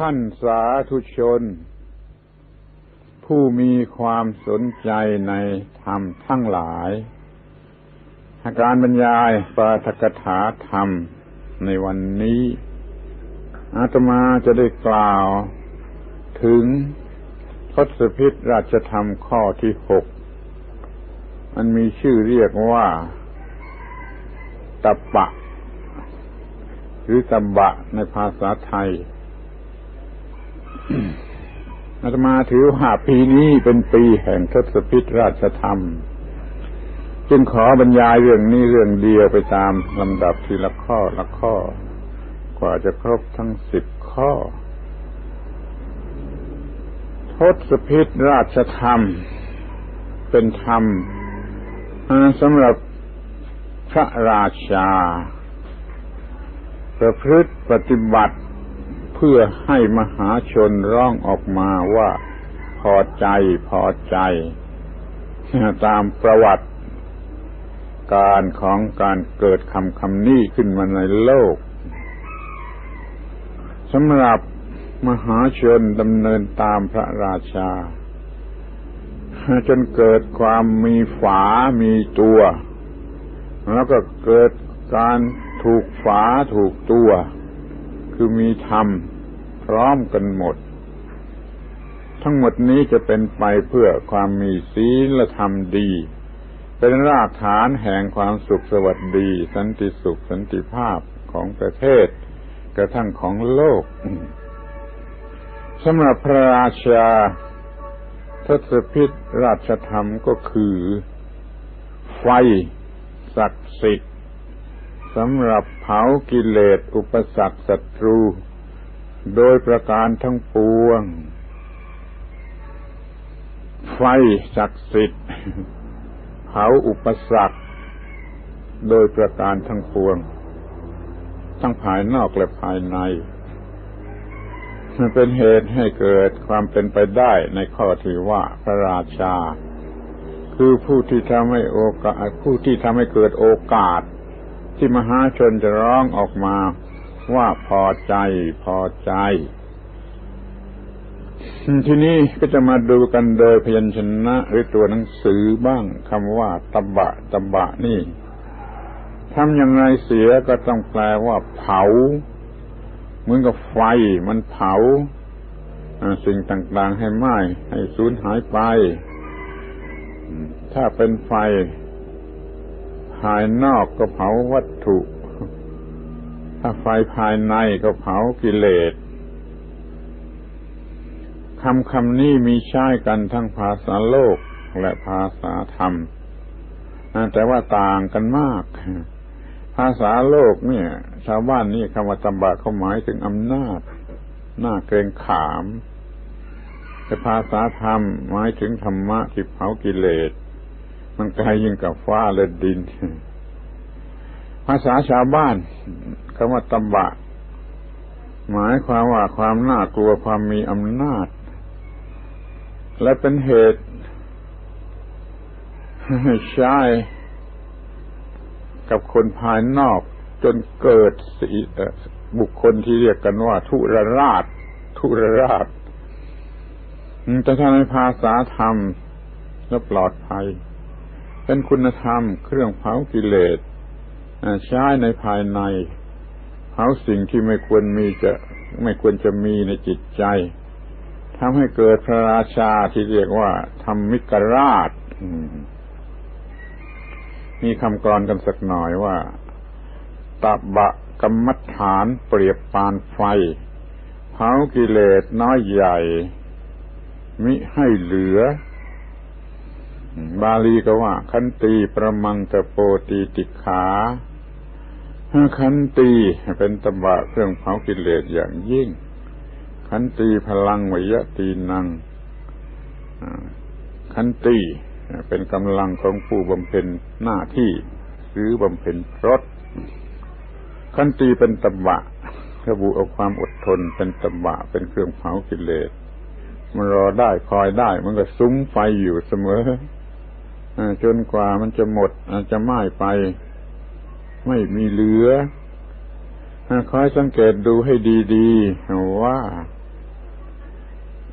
ท่านสาธุชน ผู้มีความสนใจในธรรมทั้งหลายการบรรยายปาฐกถาธรรมในวันนี้ อาตมาจะได้กล่าวถึงทศพิษราชธรรมข้อที่หกมันมีชื่อเรียกว่าตะปะ หรือตะบะในภาษาไทย อาตมาถือว่าปีนี้เป็นปีแห่งทศพิษราชธรรม จึงขอบรรยายเรื่องนี้เรื่องเดียวไปตามลำดับทีละข้อละข้อ กว่าจะครบทั้งสิบข้อ ทศพิษราชธรรม เป็นธรรมสำหรับพระราชา ประพฤติปฏิบัติ พื่อให้มหาชนร้องออกมาว่าพอใจพอใจ ตามประวัติ การของการเกิดคำคำนี้ขึ้นมาในโลกสำหรับมหาชนดำเนินตามพระราชา จนเกิดความมีฝามีตัว แล้วก็เกิดการถูกฝาถูกตัว คือมีธรรม พร้อมกันหมด ทั้งหมดนี้จะเป็นไปเพื่อความมีศีลธรรมดี เป็นรากฐานแห่งความสุขสวัสดี สันติสุขสันติภาพของประเทศ กระทั่งของโลกสำหรับพระราชาทศพิษราชธรรมก็คือ ไฟ ศักดิ์สิทธิ์สำหรับเผากิเลสอุปสรรคศัตรู โดยประการทั้งปวง ไฟศักดิ์สิทธิ์เผาอุปสรรค โดยประการทั้งปวง ทั้งภายนอกและภายใน มันเป็นเหตุให้เกิดความเป็นไปได้ในข้อที่ว่าพระราชา คือผู้ที่ทำให้โอกาสผู้ที่ทำให้เกิดโอกาสที่มหาชนจะร้องออกมา ว่าพอใจพอใจ ทีนี้ก็จะมาดูกันโดยพยัญชนะหรือตัวหนังสือบ้างคำว่าตบะตบะนี่ทำอย่างไรเสียก็ต้องแปลว่าเผา เหมือนกับไฟมันเผาสิ่งต่างๆให้ไหม้ให้สูญหายไป ถ้าเป็นไฟภายนอกก็เผาวัตถุ ถ้าไฟภายในก็เผากิเลสคำคำนี้มีใช้กันทั้งภาษาโลกและภาษาธรรม แต่ว่าต่างกันมาก ภาษาโลกเนี่ย ชาวบ้านนี่คำว่าตบะเขาหมายถึงอำนาจ หน้าเกรงขาม แต่ภาษาธรรมหมายถึงธรรมะที่เผากิเลส มันไกลยิ่งกับฟ้าและดิน ภาษาชาวบ้านคำว่าตบะ หมายความว่าความน่ากลัวความมีอำนาจ และเป็นเหตุใช้กับคนภายนอกจนเกิดบุคคลที่เรียกกันว่าทุรราช ทุรราชจะทำให้ภาษาธรรมและปลอดภัย เป็นคุณธรรมเครื่องเผากิเลส ใช้ในภายในเผาสิ่งที่ไม่ควรมีจะไม่ควรจะมีในจิตใจทำให้เกิดพระราชาที่เรียกว่าธรรมิกราชมีคำกรอนกันสักหน่อยว่าตบะกรรมฐานเปรียบปานไฟเผากิเลสน้อยใหญ่ มิให้เหลือ บาลีก็ว่าขันตีประมังตะโปตีติขา ขันตีเป็นตบะเครื่องเผากิเลสอย่างยิ่ง ขันตีพลังวิยะตีนังขันตีเป็นกำลังของผู้บำเพ็ญหน้าที่หรือบำเพ็ญรถขันตีเป็นตบะระบุเอาความอดทนเป็นตบะเป็นเครื่องเผากิเลสมันรอได้คอยได้ มันก็ซุ้มไฟอยู่เสมอจนกว่ามันจะหมดจะไหม้ไป ไม่มีเหลือคอยสังเกตดูให้ดีๆว่า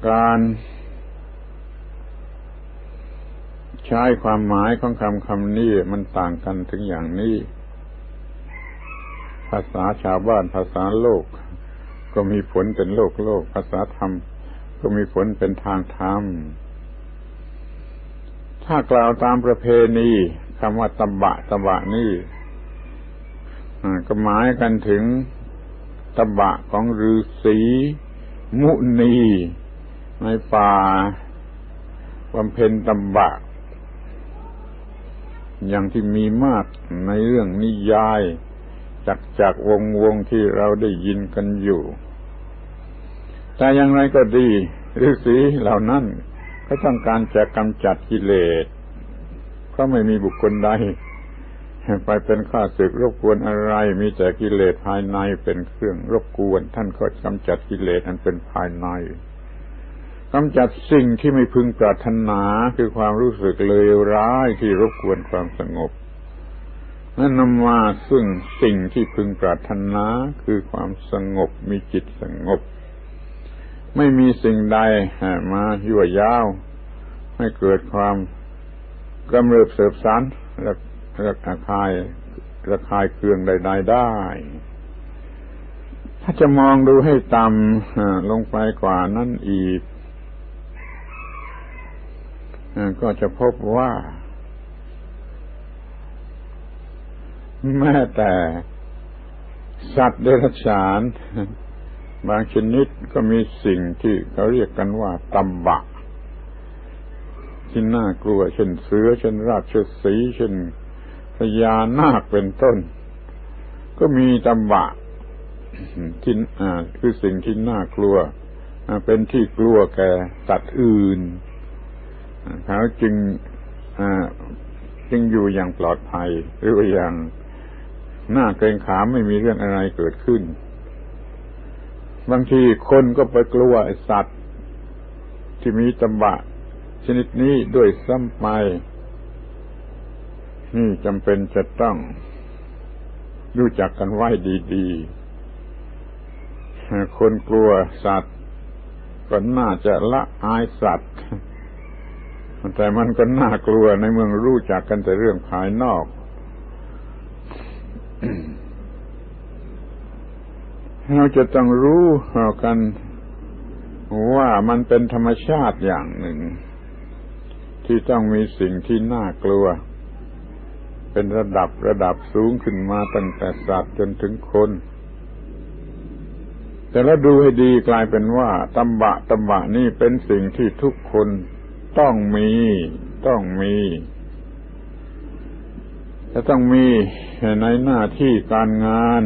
การใช้ความหมายของคำคำนี้มันต่างกันถึงอย่างนี้ ภาษาชาวบ้านภาษาโลก ก็มีผลเป็นโลกโลก ภาษาธรรม ก็มีผลเป็นทางธรรม ถ้ากล่าวตามประเพณีคำว่าตบะตบะนี่ ก็หมายกันถึงตบะของฤาษีมุนีในป่าบำเพ็ญตบะ อย่างที่มีมากในเรื่องนิยาย จากจากวงวงที่เราได้ยินกันอยู่แต่อย่างไรก็ดีฤาษีเหล่านั้นก็ต้องการจะกำจัดกิเลสเพราะไม่มีบุคคลใด ไปเป็นข้าศึกรบกวนอะไร มีแต่กิเลสภายในเป็นเครื่องรบกวน ท่านก็กำจัดกิเลสอันเป็นภายในกำจัดสิ่งที่ไม่พึงปรารถนาคือความรู้สึกเลวร้ายที่รบกวนความสงบนั่นนำมาซึ่งสิ่งที่พึงปรารถนาคือความสงบมีจิตสงบ ไม่มีสิ่งใดมายั่วยาวให้เกิดความกำเริบเสบสันและ ระคายระคายเคืองใด ๆ ได้ ถ้าจะมองดูให้ต่ำลงไปกว่านั้นอีก ก็จะพบว่า แม้แต่สัตว์เดรัจฉาน บางชนิดก็มีสิ่งที่เขาเรียกกันว่าตำบะที่น่ากลัวเช่นเสือเช่นราชสีเช่น ญานาคเป็นต้น ก็มีตำบะที่คือสิ่งที่น่ากลัวเป็นที่กลัวแก่สัตว์อื่นเขาจึงจึงอยู่อย่างปลอดภัย หรือว่าอย่างหน้าเกรงขามไม่มีเรื่องอะไรเกิดขึ้น บางทีคนก็ไปกลัวสัตว์ ที่มีตำบะชนิดนี้ด้วยซ้ำไป นี่จำเป็นจะต้องรู้จักกันไว้ดีๆ คนกลัวสัตว์ก็น่าจะละอายสัตว์ แต่มันก็น่ากลัวในเมืองรู้จักกันแต่เรื่องภายนอก เราจะต้องรู้กันว่ามันเป็นธรรมชาติอย่างหนึ่ง ที่ต้องมีสิ่งที่น่ากลัว เป็นระดับระดับสูงขึ้นมาตั้งแต่สัตว์จนถึงคน แต่แล้วดูให้ดีกลายเป็นว่าตำบะตำบะนี่เป็นสิ่งที่ทุกคนต้องมี ต้องมีจะต้องมีในหน้าที่การงาน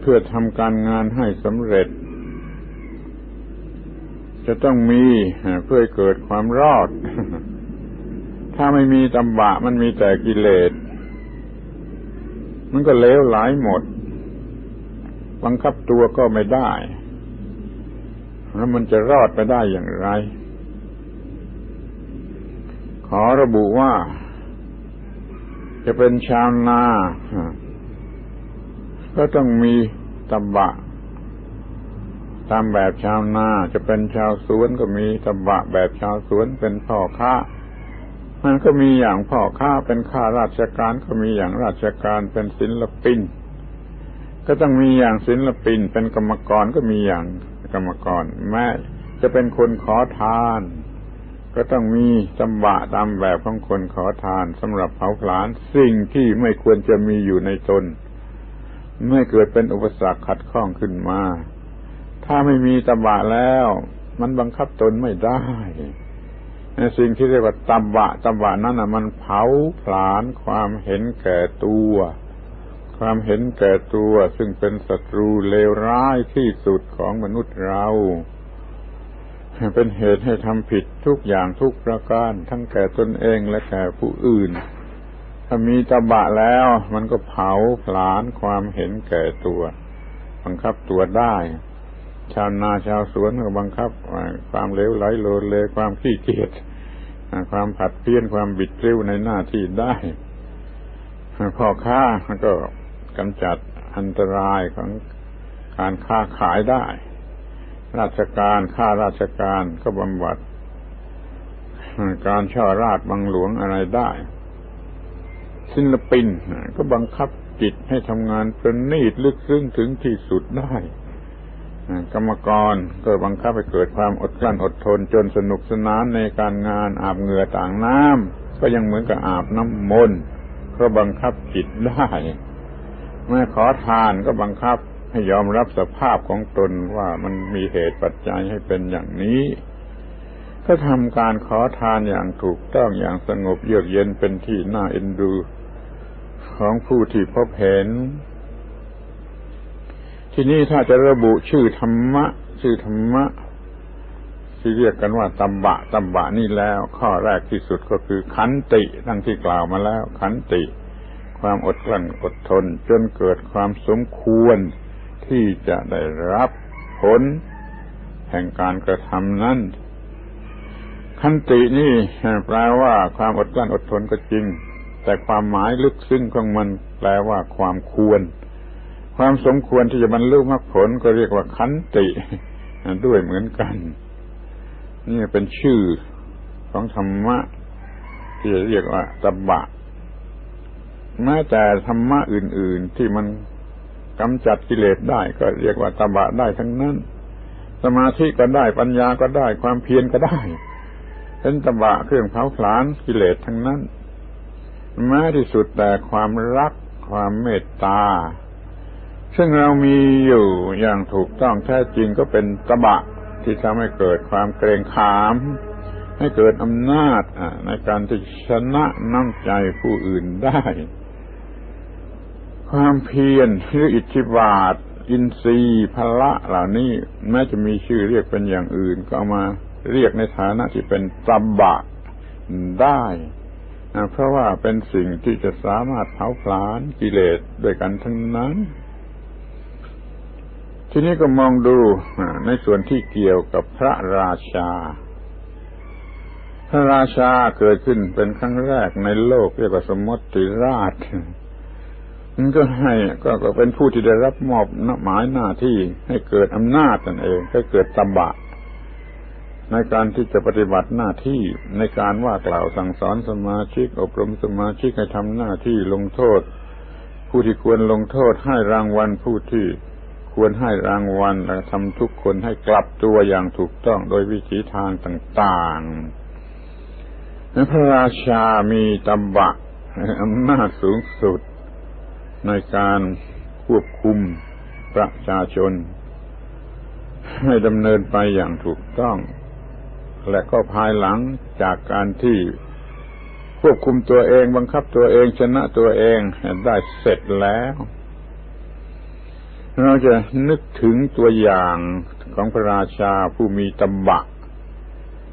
เพื่อทำการงานให้สำเร็จ จะต้องมีเพื่อเกิดความรอด ถ้าไม่มีตำบะมันมีแต่กิเลส มันก็เลวหลายหมด บังคับตัวก็ไม่ได้ แล้วมันจะรอดไปได้อย่างไร ขอระบุว่า จะเป็นชาวนา ก็ต้องมีตบะ ตามแบบชาวนา จะเป็นชาวสวนก็มีตบะแบบชาวสวนเป็นพ่อค้า มันก็มีอย่างพ่อค้าเป็นข้าราชการก็มีอย่างราชการเป็นศิลปิน ก็ต้องมีอย่างศิลปิน เป็นกรรมกรก็มีอย่างกรรมกร แม้จะเป็นคนขอทาน ก็ต้องมีจำบะตามแบบของคนขอทานสำหรับเผาผลาญสิ่งที่ไม่ควรจะมีอยู่ในตนไม่เกิดเป็นอุปสรรคขัดข้องขึ้นมา ถ้าไม่มีตบะแล้ว มันบังคับตนไม่ได้ สิ่งที่เรียกว่าตบะตบะนั้นอะ มันเผาผลาญความเห็นแก่ตัว ความเห็นแก่ตัว ซึ่งเป็นศัตรูเลวร้ายที่สุดของมนุษย์เรา เป็นเหตุให้ทำผิดทุกอย่างทุกประการ ทั้งแก่ตนเองและแก่ผู้อื่น ถ้ามีตบะแล้ว มันก็เผาผลาญความเห็นแก่ตัวบังคับตัวได้ ชาวนาชาวสวนก็บังคับ ความเลวไหลโลเลความขี้เกียจ ความผัดเพี้ยนความบิดเรี้ยวในหน้าที่ได้พ่อค้าก็กำจัดอันตรายของการค้าขายได้ ราชการข้าราชการก็บำบัด การช่อราชบังหลวงอะไรได้ ศิลปินก็บังคับจิตให้ทำงานประณีตลึกซึ้งถึงที่สุดได้ กรรมกรก็บังคับให้เกิดความอดกลั้นอดทนจนสนุกสนานในการงานอาบเหงื่อต่างน้ำก็ยังเหมือนกับอาบน้ำมนต์ก็บังคับจิตได้แม่ขอทานก็บังคับให้ยอมรับสภาพของตนว่ามันมีเหตุปัจจัยให้เป็นอย่างนี้ ก็ทำการขอทานอย่างถูกต้องอย่างสงบเยือกเย็นเป็นที่น่าเอ็นดู ของผู้ที่พบเห็น ทีนี่ถ้าจะระบุชื่อธรรมะ ชื่อธรรมะ ที่เรียกกันว่าตัมบะตัมบะนี่แล้ว ข้อแรกที่สุดก็คือขันติทั้งที่กล่าวมาแล้ว ขันติ ความอดกลั้นอดทน จนเกิดความสมควรที่จะได้รับผล แห่งการกระทำนั้นขันตินี่แปลว่าความอดกลั้นอดทนก็จริง แต่ความหมายลึกซึ้งของมันแปลว่าความควร ความสมควรที่จะบรรลุมรรคผลก็เรียกว่าขันติด้วยเหมือนกัน นี่เป็นชื่อของธรรมะ ที่เรียกว่าตบะแม้แต่ธรรมะอื่น ๆ ที่มันกำจัดกิเลสได้ ก็เรียกว่าตบะได้ทั้งนั้น สมาธิก็ได้ปัญญาก็ได้ ความเพียรก็ได้เป็นตบะเครื่องเผาผลาญกิเลสทั้งนั้นแม้ที่สุดแต่ความรัก ความเมตตา ซึ่งเรามีอยู่อย่างถูกต้องแท้จริงก็เป็นตบะที่ทำให้เกิดความเกรงขาม ให้เกิดอำนาจในการที่ชนะน้ำใจผู้อื่นได้ ความเพียรหรืออิทธิบาท อินทรีย์พละเหล่านี้แม้จะมีชื่อเรียกเป็นอย่างอื่น ก็เอามาเรียกในฐานะที่เป็นตบบะได้เพราะว่าเป็นสิ่งที่จะสามารถเผาผลาญกิเลสด้วยกันทั้งนั้น ทีนี้ก็มองดูในส่วนที่เกี่ยวกับพระราชา พระราชาเกิดขึ้นเป็นครั้งแรกในโลกเรียกว่าสมมติราชมันก็ให้ก็เป็นผู้ที่ได้รับมอบหมายหน้าที่ให้เกิดอำนาจนั่นเองให้เกิดตบะ ในการที่จะปฏิบัติหน้าที่ในการว่ากล่าวสั่งสอนสมาชิก อบรมสมาชิกให้ทำหน้าที่ลงโทษ ผู้ที่ควรลงโทษให้รางวัลผู้ที่ ควรให้รางวัลและทำทุกคนให้กลับตัวอย่างถูกต้องโดยวิถีทางต่างๆพระราชามีตบะอำนาจสูงสุด ในการควบคุมประชาชน ให้ดำเนินไปอย่างถูกต้อง และก็ภายหลังจากการที่ควบคุมตัวเองบังคับตัวเองชนะตัวเองได้เสร็จแล้ว เราจะนึกถึงตัวอย่างของพระราชาผู้มีตบะ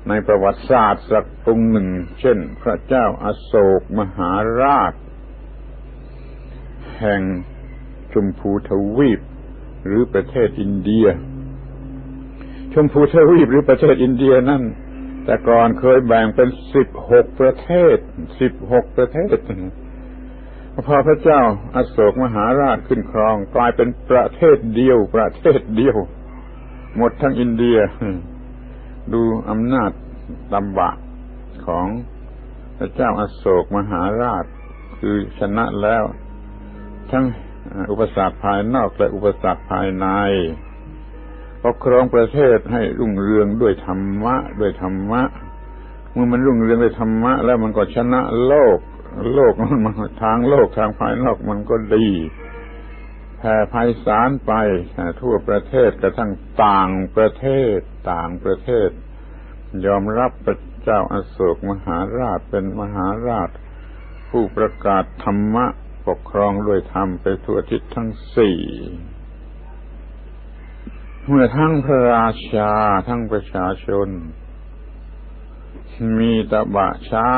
ในประวัติศาสตร์สักองค์หนึ่ง เช่น พระเจ้าอาโศกมหาราช แห่งชมพูทวีป หรือประเทศอินเดีย ชมพูทวีปหรือประเทศอินเดียนั่น แต่ก่อนเคยแบ่งเป็นสิบหกประเทศสิบหกประเทศ พอพระเจ้าอาโศกมหาราชขึ้นครอง กลายเป็นประเทศเดียว ประเทศเดียว หมดทั้งอินเดีย ดูอำนาจตำบะของพระเจ้าอาโศกมหาราช คือชนะแล้ว ทั้งอุปสรรคภายนอกและอุปสรรคภายในปกครองประเทศให้รุ่งเรืองด้วยธรรมะ ด้วยธรรมะ เมื่อมันรุ่งเรืองด้วยธรรมะ แล้วมันก็ชนะโลก โลกมันทางโลกทางภายนอกมันก็ดีแผ่ไพศาลไปทั่วประเทศกระทั่งต่างประเทศ ต่างประเทศ ยอมรับพระเจ้าอาโศกมหาราชเป็นมหาราช ผู้ประกาศธรรมะปกครองด้วยธรรมไปทั่วทิศทั้งสี่เมื่อทั้งพระราชาทั้งประชาชน มีตบะใช้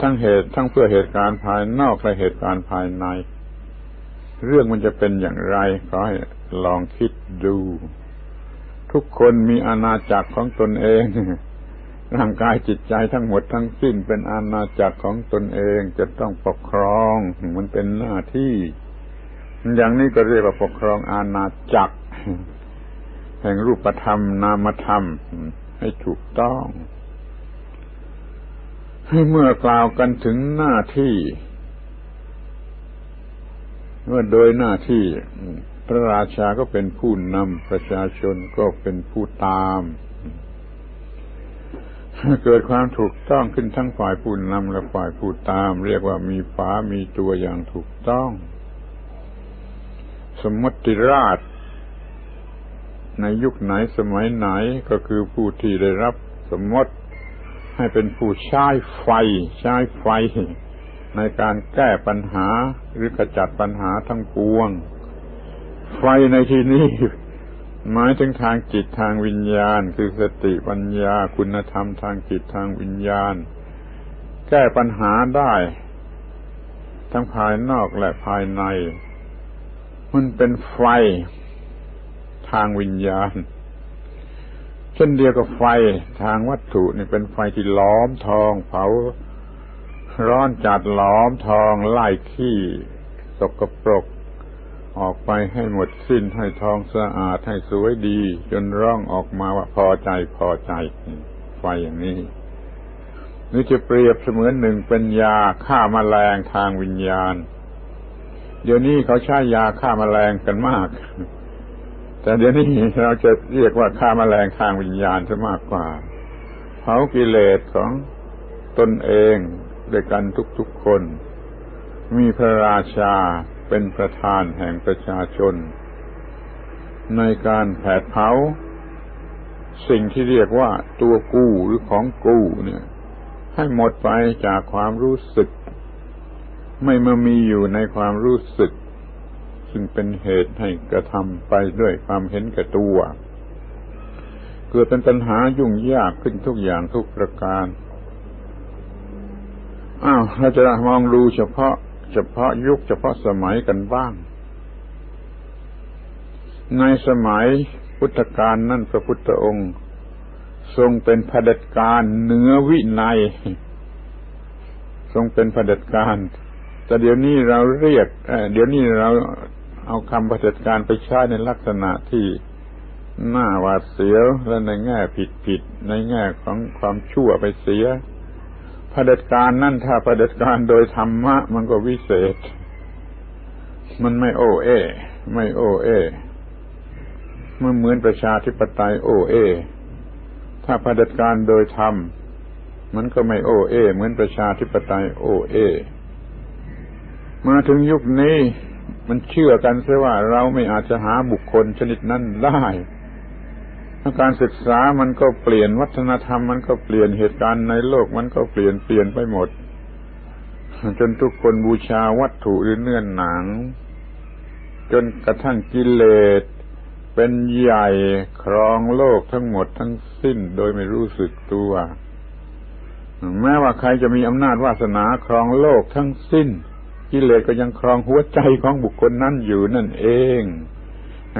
ทั้งเหตุทั้งเพื่อเหตุการณ์ภายนอกและเหตุการณ์ภายใน เรื่องมันจะเป็นอย่างไรขอให้ลองคิดดู ทุกคนมีอาณาจักรของตนเองร่างกายจิตใจทั้งหมดทั้งสิ้นเป็นอาณาจักรของตนเองจะต้องปกครอง มันเป็นหน้าที่ อย่างนี้ก็เรียกว่าปกครองอาณาจักร แห่งรูปธรรมนามธรรมให้ถูกต้อง เมื่อกล่าวกันถึงหน้าที่ว่าโดยหน้าที่ พระราชาก็เป็นผู้นำประชาชนก็เป็นผู้ตาม เกิดความถูกต้องขึ้นทั้งฝ่ายผู้นำและฝ่ายผู้ตาม เรียกว่ามีฝามีตัวอย่างถูกต้อง สมมติราช ในยุคไหนสมัยไหนก็คือผู้ที่ได้รับสมมติ ให้เป็นผู้ใช้ไฟ ใช้ไฟ ในการแก้ปัญหาหรือกระจัดปัญหาทั้งปวง ไฟในที่นี้หมายถึงทางจิตทางวิญญาณ คือสติปัญญาคุณธรรมทางจิตทางวิญญาณ แก้ปัญหาได้ ทั้งภายนอกและภายใน มันเป็นไฟทางวิญญาณ เช่นเดียวกับไฟทางวัตถุนี่เป็นไฟที่ล้อมทอง เผาร้อนจัดล้อมทองไล่ขี้สกปรก ออกไปให้หมดสิ้นให้ทองสะอาดให้สวยดี จนร้องออกมาว่าพอใจพอใจ ไฟอย่างนี้หรือจะเปรียบเสมือนหนึ่งเป็นยาฆ่ามาแมลงทางวิญญาณ เดี๋ยวนี้เขาใช้ยาฆ่ามาแมลงกันมาก แต่เดี๋ยวนี้เราจะเรียกว่าฆ่ามาแมลงทางวิญญาณจะมากกว่าเผากิเลสของตนเองด้วยกันทุกๆคน มีพระราชาเป็นประธานแห่งประชาชน ในการแผดเผา สิ่งที่เรียกว่าตัวกู้หรือของกู้เนี่ย ให้หมดไปจากความรู้สึก ไม่มามีอยู่ในความรู้สึก ซึ่งเป็นเหตุให้กระทำไปด้วยความเห็นแก่ตัว เกิดเป็นปัญหายุ่งยากขึ้นทุกอย่างทุกประการ อ้าวเราจะมองดูเฉพาะ เฉพาะยุคเฉพาะสมัยกันบ้าง ในสมัยพุทธกาลนั่นพระพุทธองค์ทรงเป็นผด็จการเหนือวินัย ทรงเป็นผด็จการ แต่เดี๋ยวนี้เราเรียกเดี๋ยวนี้เรา เอาคำผด็จการไปใช้ในลักษณะที่น้าหวาดเสียวและในแง่ผิดผิดในแง่ของความชั่วไปเสียผด็จการนั่นถ้าผด็จการโดยธรรมะ มันก็วิเศษ มันไม่โอเอ ไม่โอเอมันเหมือนประชาธิปไตยโอเอ ถ้าผด็จการโดยธรรมมันก็ไม่โอเอ เหมือนประชาธิปไตยโอเอ มาถึงยุคนี้ มันเชื่อกันเสียว่าเราไม่อาจจะหาบุคคลชนิดนั้นได้การศึกษามันก็เปลี่ยนวัฒนธรรม มันก็เปลี่ยนเหตุการณ์ในโลกมันก็เปลี่ยนเปลี่ยนไปหมด จนทุกคนบูชาวัตถุหรือเนื้อหนัง จนกระทั่งกิเลสเป็นใหญ่ครองโลกทั้งหมดทั้งสิ้นโดยไม่รู้สึกตัว แม้ว่าใครจะมีอำนาจวาสนาครองโลกทั้งสิ้น กิเลสก็ยังครองหัวใจของบุคคลนั้นอยู่นั่นเอง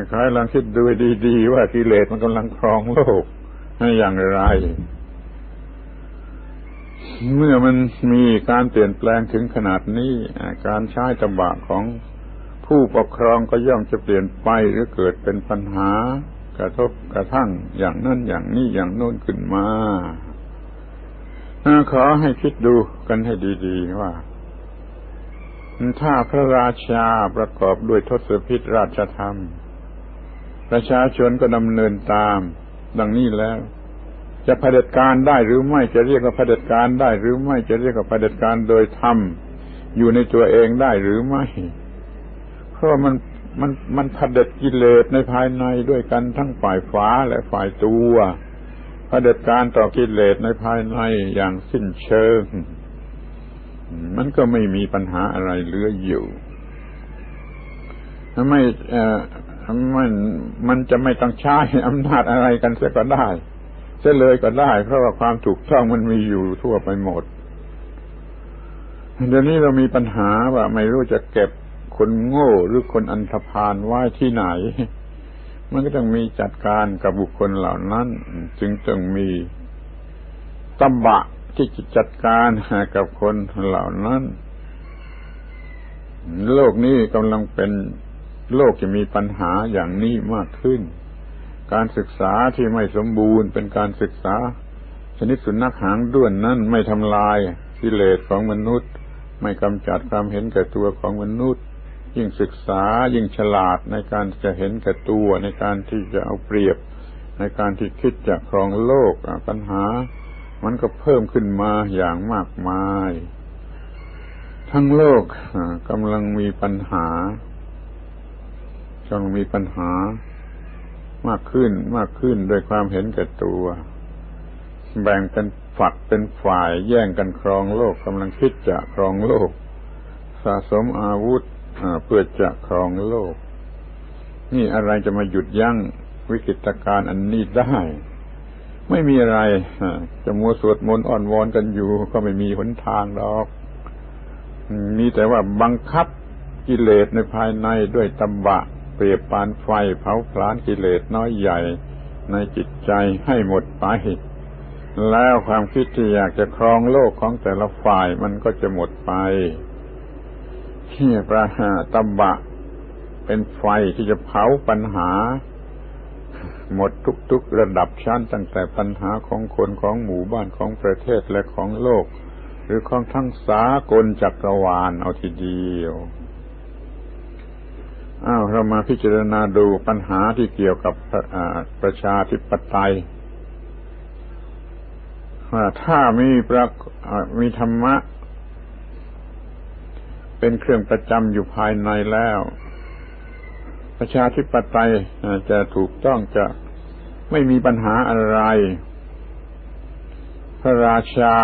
ใครลองคิดดูดีๆว่ากิเลสมันกำลังครองโลกอย่างไร เมื่อมันมีการเปลี่ยนแปลงถึงขนาดนี้ การใช้ตบะของผู้ปกครองก็ย่อมจะเปลี่ยนไปหรือเกิดเป็นปัญหากระทบกระทั่งอย่างนั้นอย่างนี้อย่างโน้นขึ้นมาขอให้คิดดูกันให้ดี ๆ ว่า ถ้าพระราชาประกอบด้วยทศพิธราชธรรม ประชาชนก็ดำเนินตาม ดังนี้แล้ว จะเผด็จการได้หรือไม่จะเรียกว่าเผด็จการได้ หรือไม่จะเรียกว่าเผด็จการโดยธรรมอยู่ในตัวเองได้หรือไม่ เพราะมันมันมันเผด็จกิเลสในภายในด้วยกันทั้งฝ่ายฟ้าและฝ่ายตัวเผด็จการต่อกิเลสในภายในอย่างสิ้นเชิง มันก็ไม่มีปัญหาอะไรเหลืออยู่ไม่มันมันจะไม่ต้องใช้อำนาจอะไรกันเสียก็ได้เสียเลยก็ได้ เพราะว่าความถูกต้องมันมีอยู่ทั่วไปหมดเดี๋ยวนี้เรามีปัญหาว่าไม่รู้จะเก็บคนโง่หรือคนอันธพาลไว้ที่ไหน มันก็ต้องมีจัดการกับบุคคลเหล่านั้น จึงต้องมีตบะ ที่จะจัดการกับคนเหล่านั้น โลกนี้กำลังเป็นโลกจะมีปัญหาอย่างนี้มากขึ้น การศึกษาที่ไม่สมบูรณ์ เป็นการศึกษา ชนิดสุนัขหางด้วนนั้นไม่ทำลายกิเลสของมนุษย์ ไม่กำจัดความเห็นแก่ตัวของมนุษย์ ยิ่งศึกษายิ่งฉลาดในการจะเห็นแก่ตัวในการที่จะเอาเปรียบ ในการที่คิดจะครองโลกปัญหา มันก็เพิ่มขึ้นมาอย่างมากมาย ทั้งโลกกำลังมีปัญหากำลังมีปัญหามากขึ้นมากขึ้นโดยความเห็นแก่ตัว แบ่งเป็นฝักเป็นฝ่ายแย่งกันครองโลกกำลังคิดจะครองโลก สะสมอาวุธเพื่อจะครองโลก นี่อะไรจะมาหยุดยั้งวิกฤตการณ์อันนี้ได้ ไม่มีอะไรจะมัวสวดมนต์อ่อนวอนกันอยู่ ก็ไม่มีหนทางหรอก มีแต่ว่าบังคับกิเลสในภายในด้วยตบะ เปรียบปานไฟเผาผลาญกิเลสน้อยใหญ่ในจิตใจให้หมดไปแล้วความคิดที่อยากจะครองโลกของแต่ละฝ่ายมันก็จะหมดไปที่ประหาตบะ เป็นไฟที่จะเผาปัญหา หมดทุกๆระดับชั้นตั้งแต่ปัญหาของคนของหมู่บ้านของประเทศและของโลก หรือของทั้งสากลจักรวาลเอาทีเดียวอ้าวเรามาพิจารณาดูปัญหาที่เกี่ยวกับประชาธิปไตยว่าถ้ามีประมีธรรมะ เป็นเครื่องประจำอยู่ภายในแล้ว ประชาธิปไตยจะถูกต้องจะไม่มีปัญหาอะไร พระราชา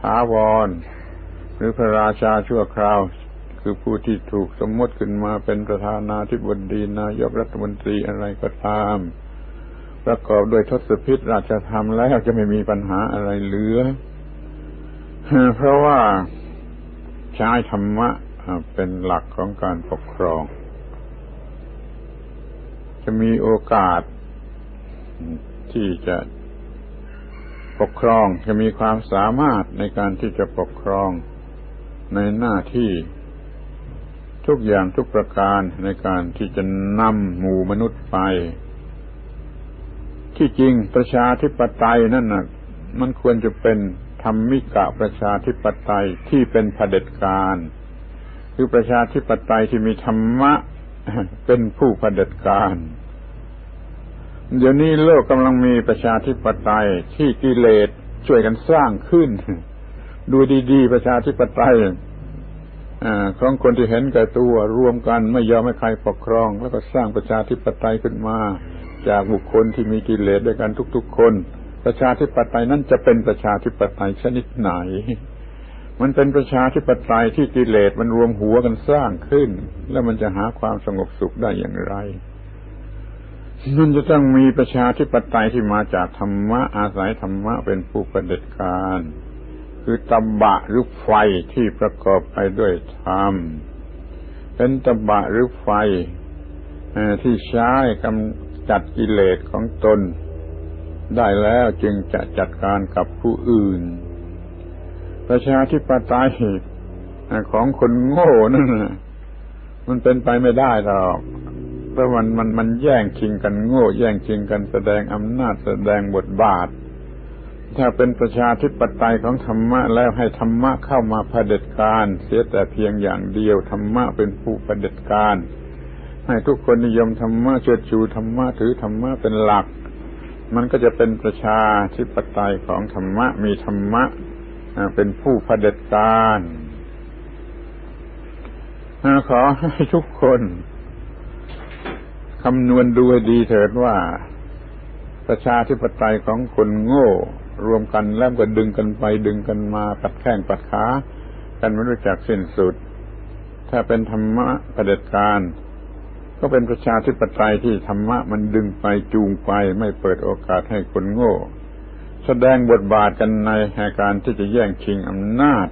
ถาวร หรือพระราชาชั่วคราว คือผู้ที่ถูกสมมติขึ้นมาเป็นประธานาธิบดีนายกรัฐมนตรีอะไรก็ตาม ประกอบด้วยทศพิษราชธรรมแล้วจะไม่มีปัญหาอะไรเหลือ เพราะว่าใช้ธรรมะเป็นหลักของการปกครอง จะมีโอกาส ที่จะปกครองจะมีความสามารถในการที่จะปกครองในหน้าที่ทุกอย่างทุกประการในการที่จะนำหมู่มนุษย์ไป ที่จริงประชาธิปไตยนั่นน่ะมันควรจะเป็นธรรมิกะประชาธิปไตยที่เป็นเผด็จการ คือประชาธิปไตยที่มีธรรมะ เป็นผู้ผด็จการเดี๋ยวนี้โลกกำลังมีประชาธิปไตยที่กิเลสช่วยกันสร้างขึ้น ดูดีๆ ประชาธิปไตยของคนที่เห็นแก่ตัวรวมกันไม่ยอมให้ใครปกครอง แล้วก็สร้างประชาธิปไตยขึ้นมา จากบุคคลที่มีกิเลสด้วยกันทุกๆคน ประชาธิปไตยนั้นจะเป็นประชาธิปไตยชนิดไหน มันเป็นประชาธิปไตยที่กิเลสมันรวมหัวกันสร้างขึ้น แล้วมันจะหาความสงบสุขได้อย่างไร มันจะต้องมีประชาธิปไตยที่มาจากธรรมะอาศัยธรรมะเป็นผู้ประเด็จการ คือตบะหรือไฟที่ประกอบไปด้วยธรรม เป็นตบะหรือไฟที่ใช้กำจัดกิเลสของตน ได้แล้วจึงจะจัดการกับผู้อื่น ประชาธิปไตยของคนโง่นั่นมันเป็นไปไม่ได้หรอกเพราะมันมันมันแย่งชิงกันโง่ แย่งชิงกันแสดงอำนาจแสดงบทบาท ถ้าเป็นประชาธิปไตยของธรรมะแล้วให้ธรรมะเข้ามาเผด็จการ เสียแต่เพียงอย่างเดียวธรรมะเป็นผู้เผด็จการ ให้ทุกคนนิยมธรรมะเชิดชูธรรมะถือธรรมะเป็นหลัก มันก็จะเป็นประชาธิปไตยของธรรมะมีธรรมะ เป็นผู้ผด็จการขอให้ทุกคนคำนวณดูให้ดีเถิดว่า ประชาธิปไตยของคนโง่ รวมกันแล้วก็ดึงกันไปดึงกันมาปัดแข้งปัดขากันไม่รู้จักสิ้นสุด ถ้าเป็นธรรมะเด็จการ ก็เป็นประชาธิปไตยที่ธรรมะมันดึงไปจูงไปไม่เปิดโอกาสให้คนโง่ แสดงบทบาทกันในเหตุการที่จะแย่งชิงอำนาจ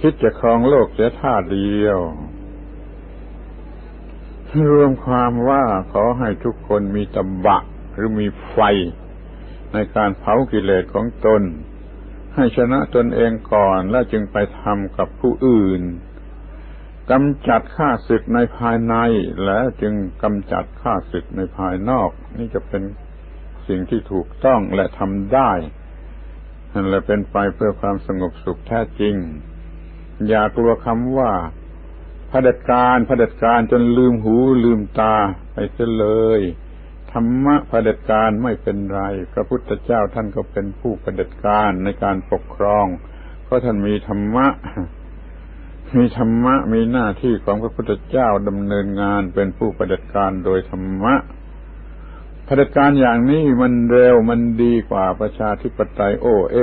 คิดจะครองโลกเสียท่าเดียว รวมความว่าขอให้ทุกคนมีตบะหรือมีไฟ ในการเผากิเลสของตน ให้ชนะตนเองก่อนแล้วจึงไปทำกับผู้อื่นกำจัดข้าศึกในภายใน แล้วจึงกำจัดข้าศึกในภายนอก นี่จะเป็น สิ่งที่ถูกต้องและทำได้และเป็นไปเพื่อความสงบสุขแท้จริง อย่ากลัวคำว่าเผด็จการเผด็จการจนลืมหูลืมตาไปเสียเลยธรรมะเผด็จการไม่เป็นไร พระพุทธเจ้าท่านก็เป็นผู้เผด็จการในการปกครอง เพราะท่านมีธรรมะ มีธรรมะมีหน้าที่ของพระพุทธเจ้าดำเนินงานเป็นผู้เด็จการโดยธรรมะ เผด็จการอย่างนี้มันเร็วมันดีกว่าประชาธิปไตยโอเอ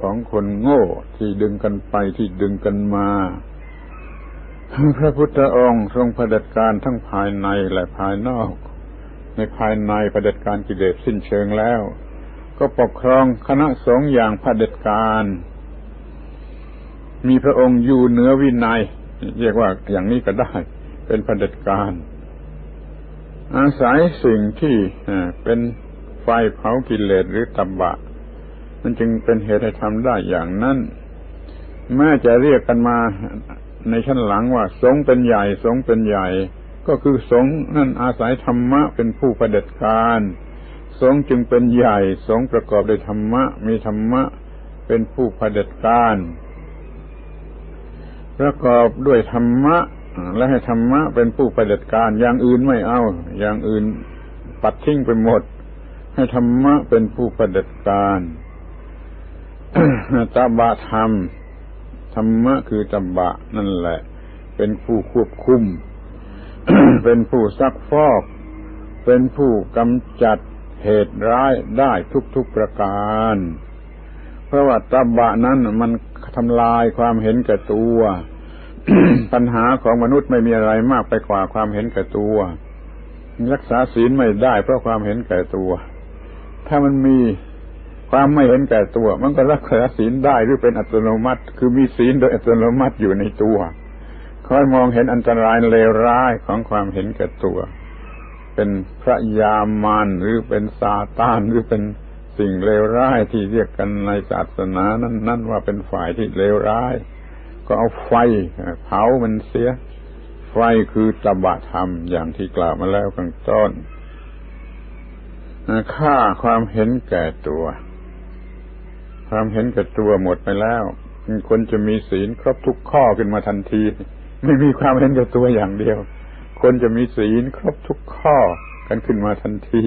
ของคนโง่ที่ดึงกันไปที่ดึงกันมาพระพุทธองค์ทรงเผด็จการทั้งภายในและภายนอก ในภายในประเด็จการกิเลสสิ้นเชิงแล้ว ก็ปกครองคณะสงฆ์อย่างผด็จการ มีพระองค์อยู่เหนือวินัย เรียกว่าอย่างนี้ก็ได้ เป็นผด็จการ อาศัยสิ่งที่เป็นไฟเผากิเลสหรือตับบะ มันจึงเป็นเหตุให้ทำได้อย่างนั้น แม้จะเรียกกันมาในชั้นหลังว่า สงเป็นใหญ่ สงเป็นใหญ่ ก็คือสงนั่นอาศัยธรรมะเป็นผู้ประเด็จการ สงจึงเป็นใหญ่ สงประกอบด้วยธรรมะ มีธรรมะเป็นผู้ประเด็จการ ประกอบด้วยธรรมะ และให้ธรรมะเป็นผู้ประเด็จการ อย่างอื่นไม่เอา อย่างอื่นปัดทิ้งไปหมด ให้ธรรมะเป็นผู้ประเด็จการตบะธรรมธรรมะคือตบะนั่นแหละ เป็นผู้ควบคุม เป็นผู้ซักฟอก เป็นผู้กำจัดเหตุร้ายได้ทุกๆประการ เพราะว่าตบะนั้นมันทำลายความเห็นแก่ตัว ปัญหาของมนุษย์ไม่มีอะไรมากไปกว่าความเห็นแก่ตัว รักษาศีลไม่ได้เพราะความเห็นแก่ตัว ถ้ามันมีความไม่เห็นแก่ตัว มันก็รักษาศีลได้หรือเป็นอัตโนมัติ คือมีศีลโดยอัตโนมัติอยู่ในตัวคอยมองเห็นอันตรายเลวร้ายของความเห็นแก่ตัว เป็นพระยามานหรือเป็นซาตานหรือเป็นสิ่งเลวร้ายที่เรียกกันในศาสนานั้นนั่นว่าเป็นฝ่ายที่เลวร้าย ก็เอาไฟเผามันเสีย ไฟคือตบะธรรมอย่างที่กล่าวมาแล้วข้างต้นฆ่าความเห็นแก่ตัว ความเห็นแก่ตัวหมดไปแล้วคนจะมีศีลครบทุกข้อขึ้นมาทันที ไม่มีความเห็นแก่ตัวอย่างเดียว คนจะมีศีลครบทุกข้อกันขึ้นมาทันที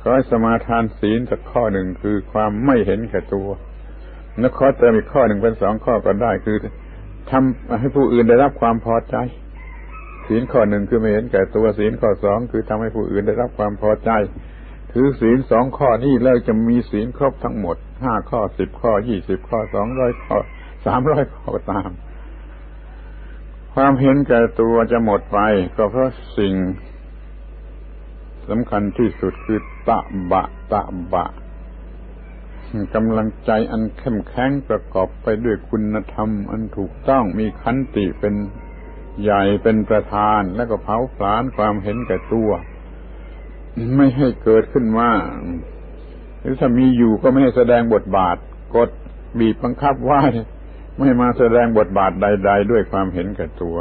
ขอสมาทานศีลสักข้อหนึ่งคือความไม่เห็นแก่ตัว แล้วขอเติมอีกข้อหนึ่งเป็นสองข้อก็ได้คือ ทำให้ผู้อื่นได้รับความพอใจ ศีลข้อหนึ่งคือไม่เห็นแก่ตัวศีลข้อสองคือทำให้ผู้อื่นได้รับความพอใจ ถือศีลสองข้อนี้แล้วจะมีศีลครบทั้งหมดห้าข้อสิบข้อยี่สิบข้อสองร้อยข้อสามร้อยข้อตาม ความเห็นแก่ตัวจะหมดไป ก็เพราะสิ่งสำคัญที่สุดคือตะบะตะบะ กำลังใจอันเข้มแข็งประกอบไปด้วยคุณธรรม อันถูกต้องมีขันติเป็นใหญ่เป็นประธาน แล้วก็เผาผลาญความเห็นแก่ตัว ไม่ให้เกิดขึ้นมาหรือถ้ามีอยู่ก็ไม่ให้แสดงบทบาท กดบีบบังคับว่าไม่มาแสดงบทบาทใด ๆ ด้วยความเห็นแก่ตัว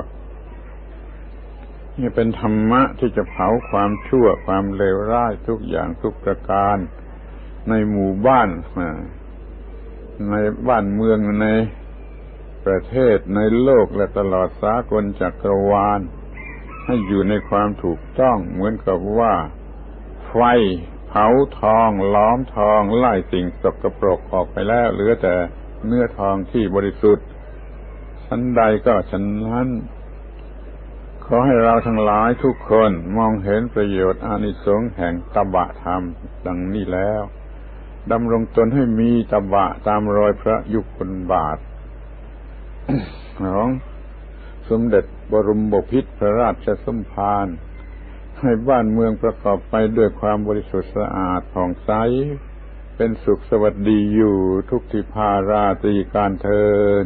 นี่เป็นธรรมะที่จะเผาความชั่วความเลวร้ายทุกอย่างทุกประการ ในหมู่บ้านในบ้านเมืองในประเทศในโลกและตลอดสากลจักรวาล ให้อยู่ในความถูกต้องเหมือนกับว่า ไฟเผาทองล้อมทองไล่สิ่งสกปรกออกไปแล้วเหลือแต่เนื้อทองที่บริสุทธิ์ชั้นใดก็ชั้นนั้นขอให้เราทั้งหลายทุกคนมองเห็นประโยชน์อานิสงส์แห่งตบะธรรมดังนี้แล้ว ดำรงตนให้มีตบะตามรอยพระยุคลบาทของสมเด็จบรมบพิตรพระราชสมภารให้บ้านเมืองประกอบไปด้วยความบริสุทธิ์สะอาดผ่องใส เป็นสุขสวัสดีอยู่ทุกทิพาราตรีการเทิน